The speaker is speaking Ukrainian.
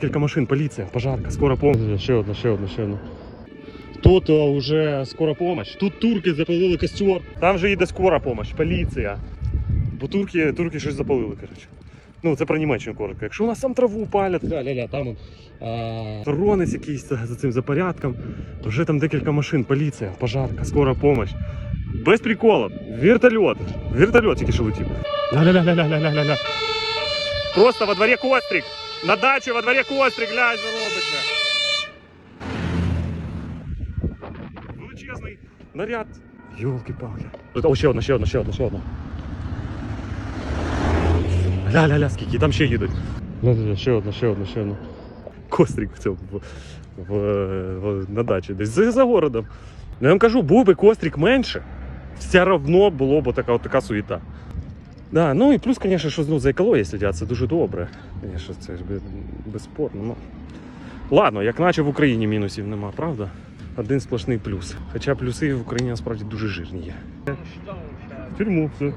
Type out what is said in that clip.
Кілька машин, поліція, пожарка, скора помощь. Ще одна, ще одна, ще одна. Тут вже скора помощь. Тут турки запалили костер. Там вже їде скора помощь, поліція. Бо турки, турки щось запалили, коротше. Ну, це про Німеччину коротко. Якщо у нас там траву палять, ля-ля-ля, там он, а, якийсь за за цим за порядком, то вже там декілька машин, поліція, пожарка, скора помощь. Без приколу. Вертольот. Вертольот тільки що летів. Ля-ля-ля-ля-ля-ля-ля. Просто во дворі кострик. На дачі во дворі кострик, глянь, що робиться. Величезний наряд. Йолки-палки. О, ще одна, ще одна, ще одна, ще одна. Ля-ля-ля, скільки, там ще їдуть. Ля-ля-ля, ще одна, ще одна, ще одна. Кострик в цьому в, в, в, на дачі, десь за, за городом. Ну, я вам кажу, був би кострик менше, все одно було б така, така суєта. Да, ну і плюс, звісно, що ну, за екологією слідять, це дуже добре. Звісно, це ж безспорно. Ну. Ладно, як наче в Україні мінусів нема, правда? Один сплошний плюс. Хоча плюси в Україні насправді дуже жирні є. В тюрму, все.